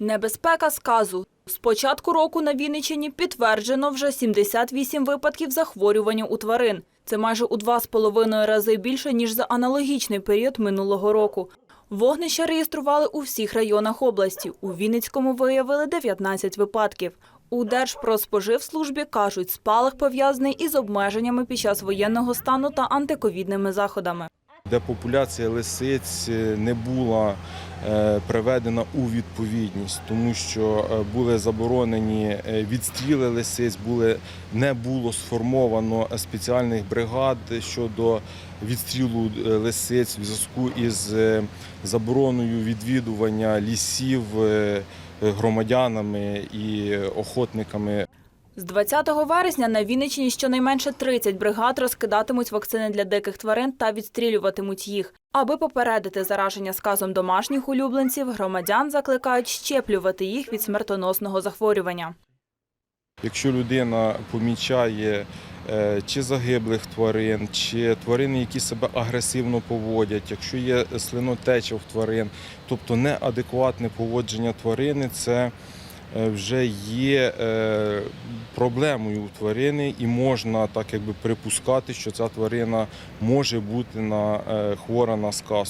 Небезпека сказу. З початку року на Вінниччині підтверджено вже 78 випадків захворювання у тварин. Це майже у два з половиною рази більше, ніж за аналогічний період минулого року. Вогнища реєстрували у всіх районах області. У Вінницькому виявили 19 випадків. У Держпродспоживслужбі кажуть, спалах пов'язаний із обмеженнями під час воєнного стану та антиковідними заходами. Де популяція лисиць е, не була е, приведена у відповідність, тому що е, були заборонені відстріли лисиць, були, не було сформовано спеціальних бригад щодо відстрілу лисиць в зв'язку із забороною відвідування лісів громадянами і охотниками З 20 вересня на Вінниччині щонайменше 30 бригад розкидатимуть вакцини для диких тварин та відстрілюватимуть їх. Аби попередити зараження сказом домашніх улюбленців, громадян закликають щеплювати їх від смертоносного захворювання. Якщо людина помічає е, чи загиблих тварин, чи тварини, які себе агресивно поводять, якщо є слинотеча в тварин, тобто неадекватне поводження тварини, це вже є е, проблемою у тварини, і можна так якби припускати, що ця тварина може бути на е, хвора на сказ.